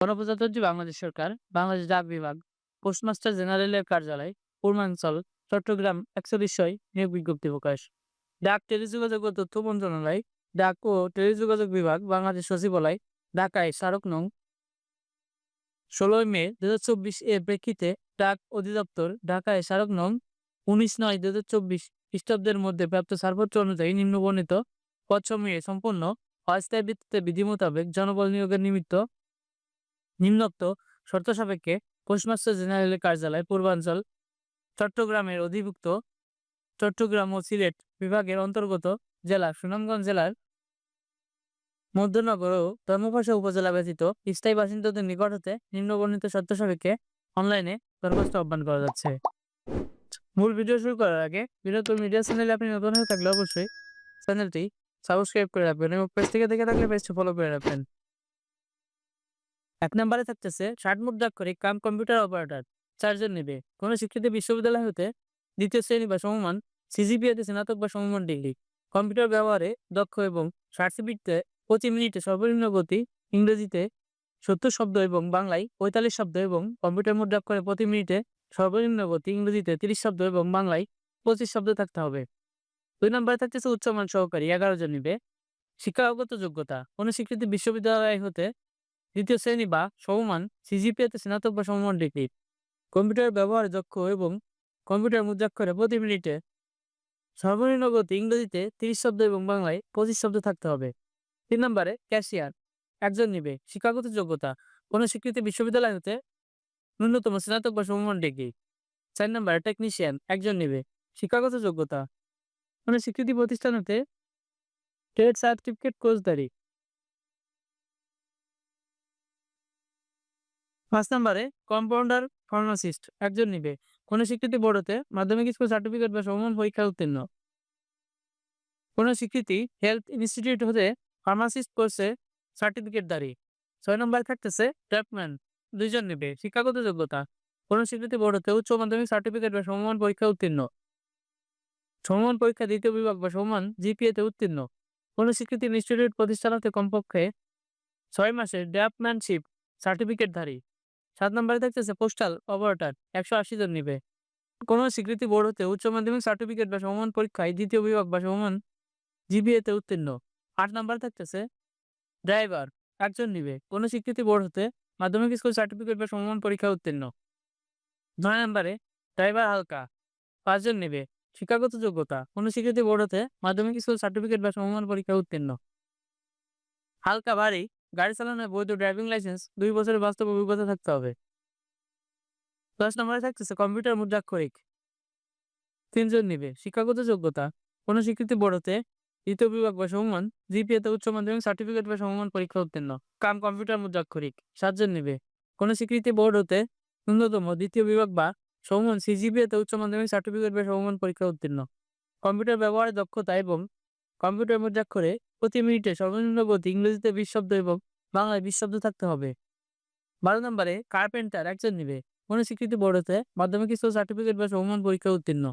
গণপ্রজাতন্ত্রী বাংলাদেশ সরকার, বাংলাদেশ ডাক বিভাগ, পোস্টমাস্টার জেনারেলের কার্যালয়, পূর্বাঞ্চল, চট্টগ্রাম একচল্লিশয় নিয়োগ বিজ্ঞপ্তি প্রকাশ। ডাক টেলিযোগাযোগ ও তথ্য মন্ত্রণালয়, ডাক ও টেলিযোগাযোগ বিভাগ, বাংলাদেশ সচিবালয়, ঢাকায় স্মারক নং ষোলোই মে দু হাজার চব্বিশ এর প্রেক্ষিতে ডাক অধিদপ্তর ঢাকায় স্মারক নং উনিশ নয় দু হাজার চব্বিশ খ্রিস্টাব্দের মধ্যে প্রাপ্ত ছাড়পত্র অনুযায়ী নিম্নবর্ণিত পদসমূহে সম্পূর্ণ অস্থায়ী ভিত্তিতে বিধি মোতাবেক জনবল নিয়োগের নিমিত্ত নিম্নোক্ত শর্ত সাপেক্ষে পোস্টমাস্টার জেনারেলের কার্যালয়, পূর্বাঞ্চল, চট্টগ্রামের অধিভুক্ত চট্টগ্রাম ও সিলেট বিভাগের অন্তর্গত জেলা, সুনামগঞ্জ জেলার মধ্যনগর ও ধর্মপাশা উপজেলা ব্যতীত স্থায়ী বাসিন্দাদের নিকট হতে নিম্নবর্ণিত শর্ত সাপেক্ষে অনলাইনে দরখাস্ত আহ্বান করা যাচ্ছে। মূল ভিডিও শুরু করার আগে বীরত্ব মিডিয়া চ্যানেলে আপনি নতুন হয়ে থাকলে অবশ্যই চ্যানেলটি সাবস্ক্রাইব করে রাখবেন এবং পেজ থেকে দেখে থাকলে পেজটি ফলো করে রাখবেন। এক নম্বরে থাকতেছে, ষাট মুদ্রাক্ষরিক কাম কম্পিউটার অপারেটর। চারজন নেবে। কোনো শিক্ষিত বিশ্ববিদ্যালয় হতে দ্বিতীয় শ্রেণি বা সমমান সিজিপিএতে স্নাতক বা সমমান ডিগ্রি। কম্পিউটার ব্যবহারে দক্ষ এবং সার্টিফিকেটে প্রতি মিনিটে সর্বনিম্ন গতি ইংরেজিতে সত্তর শব্দ এবং বাংলায় পঁয়তাল্লিশ শব্দ এবং কম্পিউটার মুদ্রাক্ষরে প্রতি মিনিটে সর্বনিম্ন গতি ইংরেজিতে তিরিশ শব্দ এবং বাংলায় পঁচিশ শব্দ থাকতে হবে। দুই নম্বরে থাকতেছে উচ্চমান সহকারী, এগারো জন নিবে। শিক্ষাগত যোগ্যতা। কোনো স্বীকৃতি বিশ্ববিদ্যালয় হতে দ্বিতীয় শ্রেণি বা সমমান সিজিপিএতে স্নাতক বা সমমান ডিগ্রি। কম্পিউটার ব্যবহার দক্ষ এবং কম্পিউটার মুদ্রাক্ষরে প্রতি মিনিটে সর্বনিম্ন গতি ইংরেজিতে তিরিশ শব্দ এবং বাংলায় পঁচিশ শব্দ থাকতে হবে। তিন নম্বরে ক্যাশিয়ার, একজন নিবে। শিক্ষাগত যোগ্যতা, কোনো স্বীকৃতি বিশ্ববিদ্যালয় হতে ন্যূনতম স্নাতক বা সমমান ডিগ্রি। চার নম্বরে টেকনিশিয়ান, একজন নিবে। শিক্ষাগত যোগ্যতা, কোনো স্বীকৃতি প্রতিষ্ঠান হতে ট্রেড সার্টিফিকেট কোর্সধারী। পাঁচ নম্বরে কম্পাউন্ডার ফার্মাসিস্ট, একজন নিবে। কোনো স্বীকৃতি বোর্ডতে মাধ্যমিক স্কুল সার্টিফিকেট বা সমমান পরীক্ষা উত্তীর্ণ। কোনো স্বীকৃতি হেলথ ইনস্টিটিউট হতে ফার্মাসিস্ট কোর্সে সার্টিফিকেটধারী ছয় নম্বর থাকতেছে ট্যাপম্যান দুইজন নেবে। শিক্ষাগত যোগ্যতা, কোনো স্বীকৃতি বোর্ড হতে উচ্চ মাধ্যমিক সার্টিফিকেট বা সমমান পরীক্ষা উত্তীর্ণ। সমমান পরীক্ষা দ্বিতীয় বিভাগ বা সমান জিপিএতে উত্তীর্ণ। কোনো স্বীকৃতি ইনস্টিটিউট প্রতিষ্ঠান হতে কমপক্ষে ছয় মাসের ড্যাপম্যানশিপ সার্টিফিকেটধারী সাত নম্বরে থাকতেছে পোস্টাল অপারেটর একশো আশি জন নিবে। কোনো স্বীকৃতি বোর্ড হতে উচ্চ মাধ্যমিক সার্টিফিকেট বা সমমান পরীক্ষায় দ্বিতীয় বিভাগ বা সমমান জিবিএতে উত্তীর্ণ। আট নম্বরে থাকতেছে ড্রাইভার একজন নিবে। কোনো স্বীকৃতি বোর্ড হতে মাধ্যমিক স্কুল সার্টিফিকেট বা সমমান পরীক্ষা উত্তীর্ণ। নয় নম্বরে ড্রাইভার হালকা পাঁচজন নেবে। শিক্ষাগত যোগ্যতা, কোনো স্বীকৃতি বোর্ড হতে মাধ্যমিক স্কুল সার্টিফিকেট বা সমমান পরীক্ষা উত্তীর্ণ। হালকা ভারী গাড়ি চালানোর বৈধ ড্রাইভিং লাইসেন্স দুই বছরের বাস্তব অভিজ্ঞতা থাকতে হবে। দশ নম্বরে থাকতেছে কম্পিউটার মুদ্রাক্ষরিক। তিনজন নিবে, শিক্ষাগত যোগ্যতা, কোনো স্বীকৃতি বোর্ড হতে দ্বিতীয় বিভাগ বা সমমান জিপিএতে উচ্চ মাধ্যমিক সার্টিফিকেট বা সমমান পরীক্ষা উত্তীর্ণ। কাম কম্পিউটার মুদ্রাক্ষরিক, সাতজন নিবে, কোনো স্বীকৃতি বোর্ড হতে ন্যূনতম দ্বিতীয় বিভাগ বা সমমান সিজিপিএতে উচ্চ মাধ্যমিক সার্টিফিকেট বা সমমান পরীক্ষা উত্তীর্ণ। কম্পিউটার ব্যবহারের দক্ষতা এবং কম্পিউটার মুদ্রাক্ষরে প্রতি মিনিটে সর্বনিম্ন গতি ইংরেজিতে বিশ শব্দ এবং বাংলায় বিশ শব্দ থাকতে হবে। বারো নম্বরে কার্পেন্টার একজন নিবে। কোনো স্বীকৃতি বোর্ড হতে মাধ্যমিক স্কুল সার্টিফিকেট বা সমমান পরীক্ষা উত্তীর্ণ।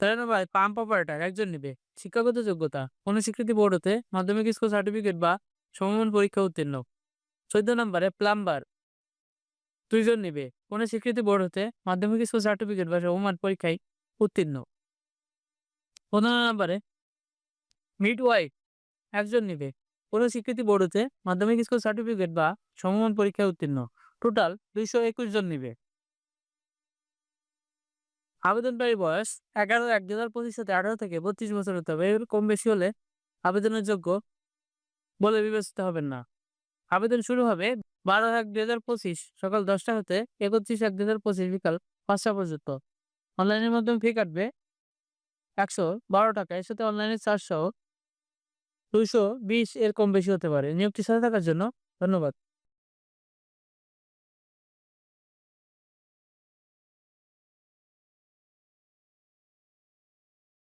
তেরো নম্বরে পাম্প অপারেটর একজন নিবে। শিক্ষাগত যোগ্যতা কোনো স্বীকৃতি বোর্ড হতে মাধ্যমিক স্কুল সার্টিফিকেট বা সমমান পরীক্ষা উত্তীর্ণ। চোদ্দ নম্বরে প্লাম্বার দুইজন নিবে। কোনো স্বীকৃতি বোর্ড হতে মাধ্যমিক স্কুল সার্টিফিকেট বা সমমান পরীক্ষায় উত্তীর্ণ। পনেরো নম্বরে মিড ওয়াইফ একজন নিবে। কোনো স্বীকৃতি বোর্ড হতে মাধ্যমিক স্কুল সার্টিফিকেট বা সমমান পরীক্ষায় উত্তীর্ণ। টোটাল দুইশো একুশ জন নিবে। আবেদনকারী বয়স এগারো, এক দু হাজার পঁচিশ সাথে আঠারো থেকে বত্রিশ বছর হতে হবে। এর কম বেশি হলে আবেদনের যোগ্য বলে বিবেচিত হবেন না। আবেদন শুরু হবে বারো, এক দু হাজার পঁচিশ সকাল দশটা হতে একত্রিশ, এক দু হাজার পঁচিশ বিকাল পাঁচটা পর্যন্ত। অনলাইনের মাধ্যমে ফি কাটবে একশো বারো টাকা। এর সাথে অনলাইনে চারশো দুইশো বিশ এর কম বেশি হতে পারে। নিয়োগটির সাথে থাকার জন্য ধন্যবাদ।